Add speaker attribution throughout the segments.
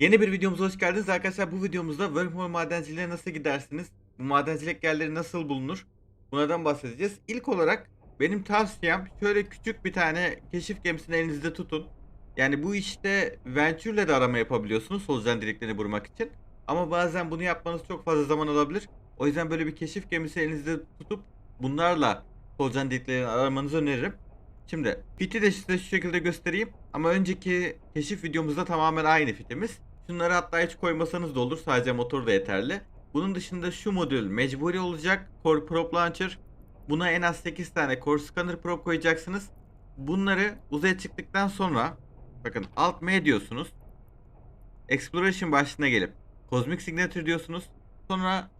Speaker 1: Yeni bir videomuza hoş geldiniz arkadaşlar. Bu videomuzda wormhole madenciliğe nasıl gidersiniz? Bu madencilik yerleri nasıl bulunur? Bunlardan bahsedeceğiz. İlk olarak benim tavsiyem şöyle küçük bir tane keşif gemisini elinizde tutun. Yani bu işte Venture'le de arama yapabiliyorsunuz solucan deliklerini bulmak için. Ama bazen bunu yapmanız çok fazla zaman alabilir. O yüzden böyle bir keşif gemisi elinizde tutup bunlarla solucan deliklerini aramanızı öneririm. Şimdi fiti de size şu şekilde göstereyim. Ama önceki keşif videomuzda tamamen aynı fitimiz. Şunları hatta hiç koymasanız da olur. Sadece motor da yeterli. Bunun dışında şu modül mecburi olacak. Core Prop Launcher. Buna en az 8 tane Core Scanner Prop koyacaksınız. Bunları uzaya çıktıktan sonra bakın Alt M diyorsunuz. Exploration başlığına gelip Cosmic Signature diyorsunuz. Sonra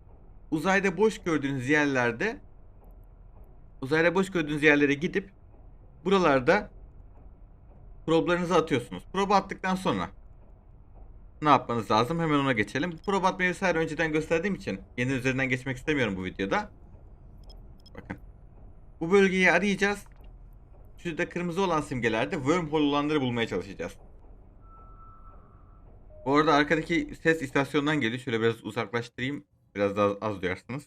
Speaker 1: uzayda boş gördüğünüz yerlerde uzayda boş gördüğünüz yerlere gidip buralarda problarınızı atıyorsunuz. Probe attıktan sonra ne yapmanız lazım? Hemen ona geçelim. Probe atmayı vesaire önceden gösterdiğim için yeni üzerinden geçmek istemiyorum bu videoda. Bakın. Bu bölgeyi arayacağız. Şurada kırmızı olan simgelerde wormhole olanları bulmaya çalışacağız. Bu arada arkadaki ses istasyondan geliyor. Şöyle biraz uzaklaştırayım. Biraz daha az duyarsınız.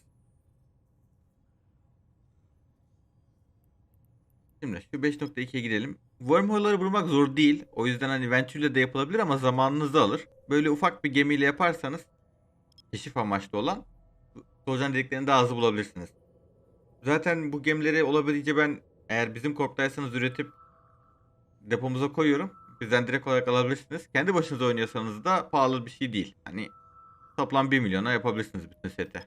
Speaker 1: Şimdi şu 5.2'ye gidelim. Wormhole'ları bulmak zor değil. O yüzden hani Venture'le de yapılabilir ama zamanınızı alır. Böyle ufak bir gemiyle yaparsanız keşif amaçlı olan solucan deliklerini daha hızlı bulabilirsiniz. Zaten bu gemileri olabildiğince ben eğer bizim korktaysanız üretip depomuza koyuyorum. Bizden direkt olarak alabilirsiniz. Kendi başınıza oynuyorsanız da pahalı bir şey değil. Hani toplam 1 milyona yapabilirsiniz bütün seti.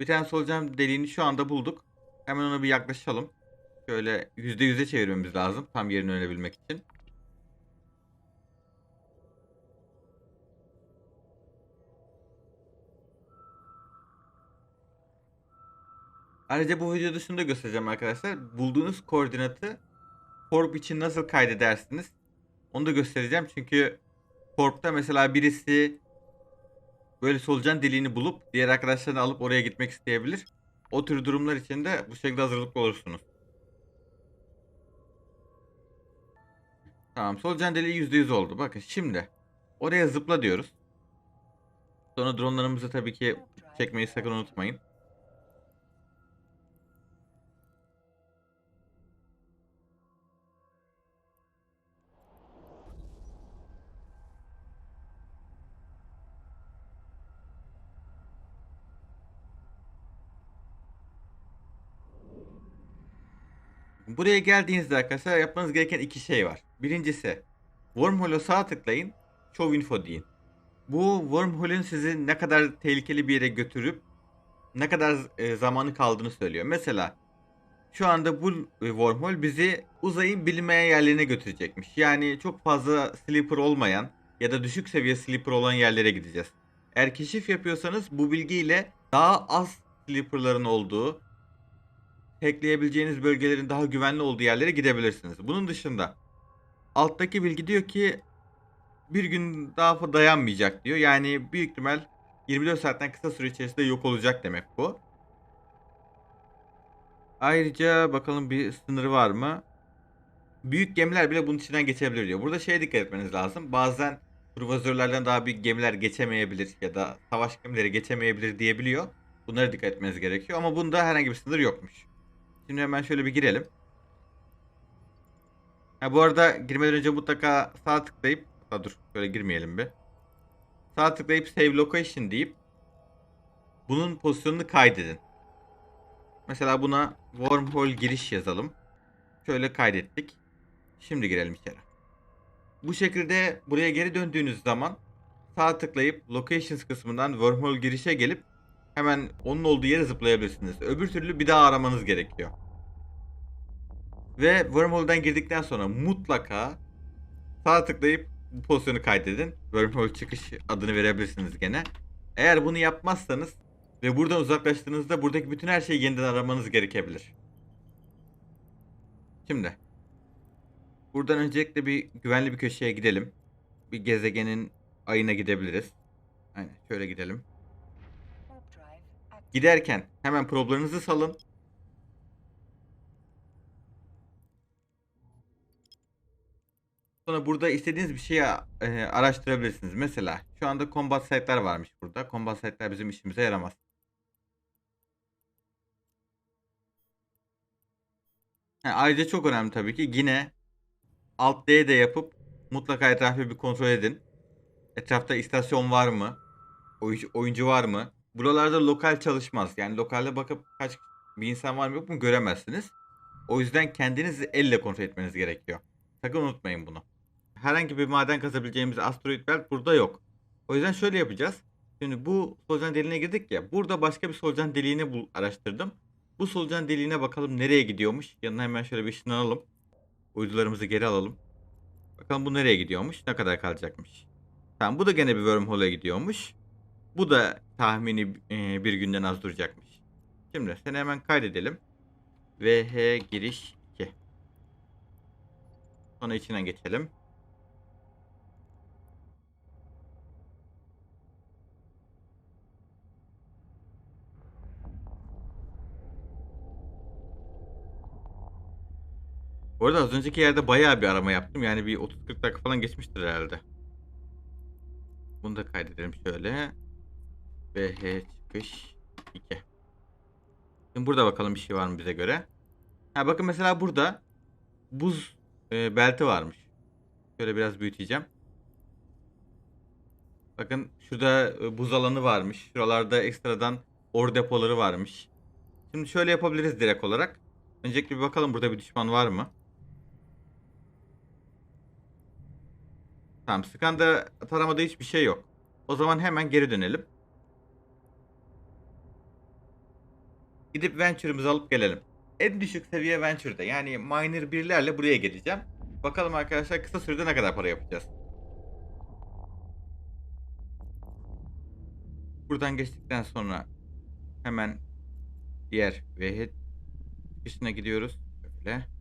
Speaker 1: Bir tane solucan deliğini şu anda bulduk. Hemen ona bir yaklaşalım. Şöyle %100'e çevirmemiz lazım. Tam yerini öğrenebilmek için. Ayrıca bu videoda şunu da göstereceğim arkadaşlar. Bulduğunuz koordinatı Corp için nasıl kaydedersiniz? Onu da göstereceğim. Çünkü Corp'ta mesela birisi böyle solucan deliğini bulup diğer arkadaşlarını alıp oraya gitmek isteyebilir. O tür durumlar için de bu şekilde hazırlıklı olursunuz. Tamam solucan deliği %100 oldu. Bakın şimdi oraya zıpla diyoruz. Sonra dronlarımızı tabii ki çekmeyi sakın unutmayın. Buraya geldiğinizde arkadaşlar yapmanız gereken iki şey var. Birincisi wormhole'a sağ tıklayın. Show info deyin. Bu wormhole'ün sizi ne kadar tehlikeli bir yere götürüp ne kadar e, zamanı kaldığını söylüyor. Mesela şu anda bu e, wormhole bizi uzayın bilinmeyen yerlerine götürecekmiş. Yani çok fazla sleeper olmayan ya da düşük seviye sleeper olan yerlere gideceğiz. Eğer keşif yapıyorsanız bu bilgiyle daha az sleeperların olduğu hackleyebileceğiniz bölgelerin daha güvenli olduğu yerlere gidebilirsiniz. Bunun dışında alttaki bilgi diyor ki bir gün daha dayanmayacak diyor. Yani büyük ihtimal 24 saatten kısa süre içerisinde yok olacak demek bu. Ayrıca bakalım bir sınırı var mı? Büyük gemiler bile bunun içinden geçebilir diyor. Burada şeye dikkat etmeniz lazım. Bazen kruvazörlerden daha büyük gemiler geçemeyebilir ya da savaş gemileri geçemeyebilir diyebiliyor. Bunlara dikkat etmeniz gerekiyor ama bunda herhangi bir sınır yokmuş. Şimdi hemen şöyle bir girelim. Ha, bu arada girmeden önce mutlaka sağ tıklayıp ha, dur şöyle girmeyelim bir. Sağ tıklayıp save location deyip bunun pozisyonunu kaydedin. Mesela buna wormhole giriş yazalım. Şöyle kaydettik. Şimdi girelim içeri. Bu şekilde buraya geri döndüğünüz zaman sağ tıklayıp locations kısmından wormhole girişe gelip hemen onun olduğu yere zıplayabilirsiniz. Öbür türlü bir daha aramanız gerekiyor. Ve wormhole'dan girdikten sonra mutlaka sağ tıklayıp bu pozisyonu kaydedin. Wormhole çıkış adını verebilirsiniz gene. Eğer bunu yapmazsanız ve buradan uzaklaştığınızda buradaki bütün her şeyi yeniden aramanız gerekebilir. Şimdi buradan öncelikle bir güvenli bir köşeye gidelim. Bir gezegenin ayına gidebiliriz. Aynen şöyle gidelim. Giderken hemen problarınızı salın. Sonra burada istediğiniz bir şeyi e, araştırabilirsiniz. Mesela şu anda combat site'lar varmış burada. Combat site'lar bizim işimize yaramaz. Ha, ayrıca çok önemli tabii ki yine Alt D de yapıp mutlaka etrafı bir kontrol edin. Etrafta istasyon var mı? Oyuncu, var mı? Buralarda lokal çalışmaz. Yani lokalde bakıp kaç bir insan var mı yok mu göremezsiniz. O yüzden kendiniz elle kontrol etmeniz gerekiyor. Sakın unutmayın bunu. Herhangi bir maden kazabileceğimiz asteroid belt burada yok. O yüzden şöyle yapacağız. Şimdi bu solucan deliğine girdik ya. Burada başka bir solucan deliğini bul araştırdım. Bu solucan deliğine bakalım nereye gidiyormuş. Yanına hemen şöyle bir ışınlanalım. Uydularımızı geri alalım. Bakalım bu nereye gidiyormuş. Ne kadar kalacakmış. Tamam bu da gene bir wormhole'a gidiyormuş. Bu da tahmini e, bir günden az duracakmış. Şimdi seni hemen kaydedelim. VH giriş 2. Sonra içinden geçelim. Bu arada az önceki yerde bayağı bir arama yaptım. Yani bir 30-40 dakika falan geçmiştir herhalde. Bunu da kaydedelim şöyle. VH çıkış 2. Şimdi burada bakalım bir şey var mı bize göre. Ha bakın mesela burada buz e, belti varmış. Şöyle biraz büyüteceğim. Bakın şurada e, buz alanı varmış. Şuralarda ekstradan or depoları varmış. Şimdi şöyle yapabiliriz direkt olarak. Öncelikle bir bakalım burada bir düşman var mı? Tamam skanda taramada hiçbir şey yok. O zaman hemen geri dönelim. Gidip Venture'ımızı alıp gelelim. En düşük seviye Venture'da yani Miner 1'lerle buraya geleceğim. Bakalım arkadaşlar kısa sürede ne kadar para yapacağız. Buradan geçtikten sonra hemen diğer ve çıkışına gidiyoruz. Böyle.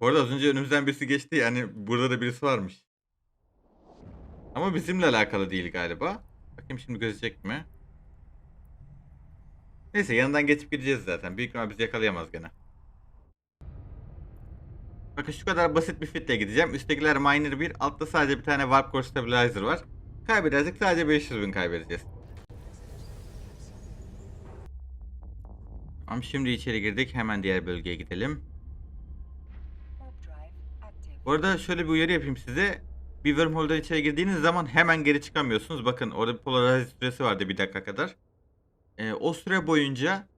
Speaker 1: Bu arada az önce önümüzden birisi geçti yani burada da birisi varmış. Ama bizimle alakalı değil galiba. Bakayım şimdi gözecek mi? Neyse yanından geçip gideceğiz zaten. Büyük ihtimal bizi yakalayamaz gene. Bakın şu kadar basit bir fitle gideceğim. Üsttekiler Miner 1. Altta sadece bir tane Warp Core Stabilizer var. Kaybedersek sadece 500 bin kaybedeceğiz. Tamam şimdi içeri girdik. Hemen diğer bölgeye gidelim. Bu arada şöyle bir uyarı yapayım size. Bir wormhole'dan içeri girdiğiniz zaman hemen geri çıkamıyorsunuz. Bakın orada bir polarize süresi vardı bir dakika kadar. Ee, o süre boyunca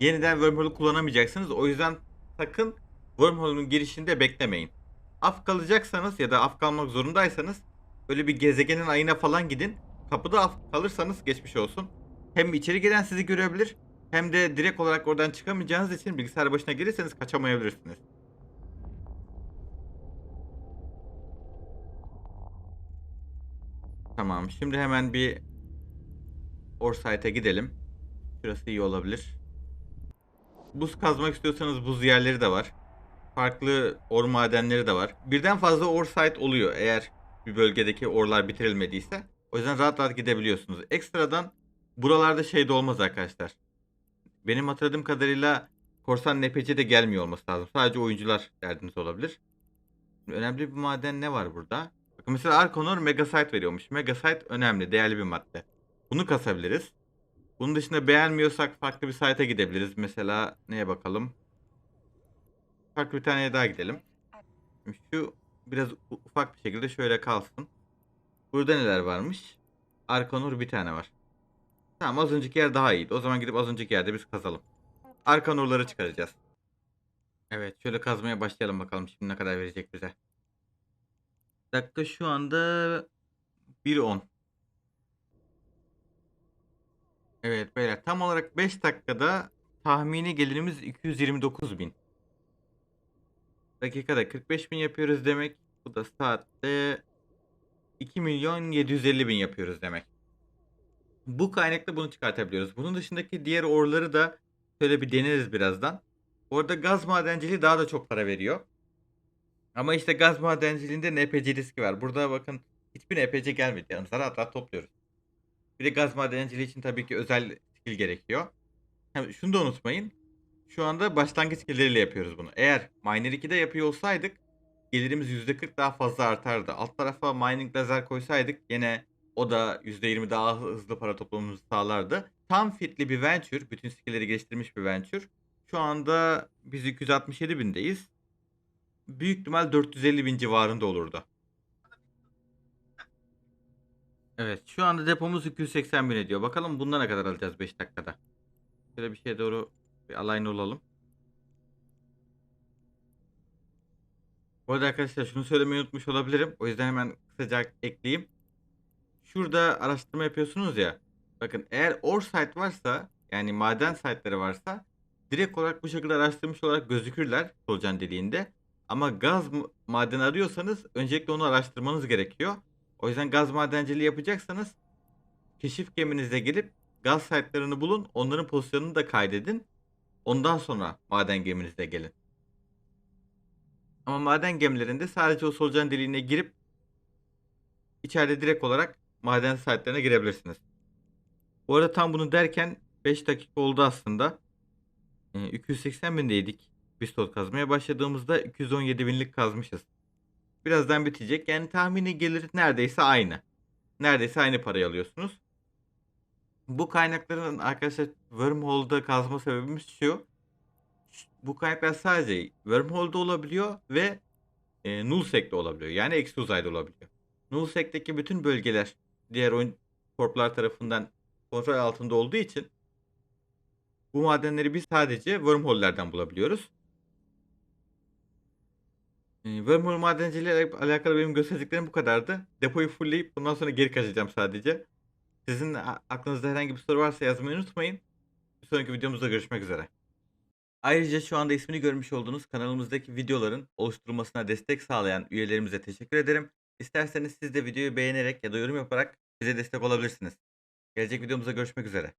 Speaker 1: yeniden wormhole'u kullanamayacaksınız. O yüzden sakın wormhole'un girişinde beklemeyin. Af kalacaksanız ya da af kalmak zorundaysanız böyle bir gezegenin ayına falan gidin. Kapıda af kalırsanız geçmiş olsun. Hem içeri giren sizi görebilir hem de direkt olarak oradan çıkamayacağınız için bilgisayar başına gelirseniz kaçamayabilirsiniz. Tamam. Şimdi hemen bir Orsite'e gidelim. Şurası iyi olabilir. Buz kazmak istiyorsanız buz yerleri de var. Farklı or madenleri de var. Birden fazla Orsite oluyor eğer bir bölgedeki orlar bitirilmediyse. O yüzden rahat rahat gidebiliyorsunuz. Ekstradan buralarda şey de olmaz arkadaşlar. Benim hatırladığım kadarıyla korsan NPC de gelmiyor olması lazım. Sadece oyuncular derdiniz olabilir. Önemli bir maden ne var burada? Bakın mesela Arkonor Megasite veriyormuş. Megasite önemli, değerli bir madde. Bunu kasabiliriz. Bunun dışında beğenmiyorsak farklı bir site'a gidebiliriz. Mesela neye bakalım? Farklı bir tane daha gidelim. Şu biraz ufak bir şekilde şöyle kalsın. Burada neler varmış? Arkonur bir tane var. Tamam az önceki yer daha iyiydi. O zaman gidip az önceki yerde biz kazalım. Arkanurları çıkaracağız. Evet şöyle kazmaya başlayalım bakalım şimdi ne kadar verecek bize. Dakika şu anda 1.10. Evet beyler tam olarak 5 dakikada tahmini gelirimiz 229 bin. Dakikada 45 bin yapıyoruz demek. Bu da saatte 2 milyon 750 bin yapıyoruz demek. Bu kaynakla bunu çıkartabiliyoruz. Bunun dışındaki diğer orları da şöyle bir deneriz birazdan. Orada gaz madenciliği daha da çok para veriyor. Ama işte gaz madenciliğinde NPC riski var. Burada bakın hiçbir NPC gelmedi yanımıza rahat rahat topluyoruz. Bir de gaz madenciliği için tabii ki özel skill gerekiyor. Hem şunu da unutmayın. Şu anda başlangıç geliriyle yapıyoruz bunu. Eğer Miner 2'de yapıyor olsaydık gelirimiz %40 daha fazla artardı. Alt tarafa mining lazer koysaydık yine o da %20 daha hızlı para toplamamızı sağlardı. Tam fitli bir venture, bütün skill'leri geliştirmiş bir venture. Şu anda biz 267 bindeyiz. Büyük ihtimal 450 bin civarında olurdu. Evet şu anda depomuz 280 bin ediyor. Bakalım bundan ne kadar alacağız 5 dakikada. Şöyle bir şeye doğru bir align olalım. Bu arada arkadaşlar şunu söylemeyi unutmuş olabilirim. O yüzden hemen kısaca ekleyeyim. Şurada araştırma yapıyorsunuz ya. Bakın eğer ore site varsa yani maden siteleri varsa direkt olarak bu şekilde araştırmış olarak gözükürler solucan deliğinde. Ama gaz maden arıyorsanız öncelikle onu araştırmanız gerekiyor. O yüzden gaz madenciliği yapacaksanız keşif geminizde gelip gaz site'larını bulun. Onların pozisyonunu da kaydedin. Ondan sonra maden geminizde gelin. Ama maden gemilerinde sadece o solucan deliğine girip içeride direkt olarak maden site'lerine girebilirsiniz. Bu arada tam bunu derken 5 dakika oldu aslında. Ee, 280 bindeydik. Pistol kazmaya başladığımızda 217 binlik kazmışız. Birazdan bitecek. Yani tahmini gelir neredeyse aynı. Neredeyse aynı parayı alıyorsunuz. Bu kaynakların arkadaşlar Wormhole'da kazma sebebimiz şu. Bu kaynaklar sadece Wormhole'da olabiliyor ve e, Nullsec'te olabiliyor. Yani eksi uzayda olabiliyor. Nullsec'teki bütün bölgeler diğer oyun korplar tarafından kontrol altında olduğu için bu madenleri biz sadece wormhole'lerden bulabiliyoruz. Ee, Wormhole madenciliğiyle alakalı benim göstereceklerim bu kadardı. Depoyu fullleyip bundan sonra geri kaçacağım sadece. Sizin aklınızda herhangi bir soru varsa yazmayı unutmayın. Bir sonraki videomuzda görüşmek üzere. Ayrıca şu anda ismini görmüş olduğunuz kanalımızdaki videoların oluşturulmasına destek sağlayan üyelerimize teşekkür ederim. İsterseniz siz de videoyu beğenerek ya da yorum yaparak bize destek olabilirsiniz. Gelecek videomuzda görüşmek üzere.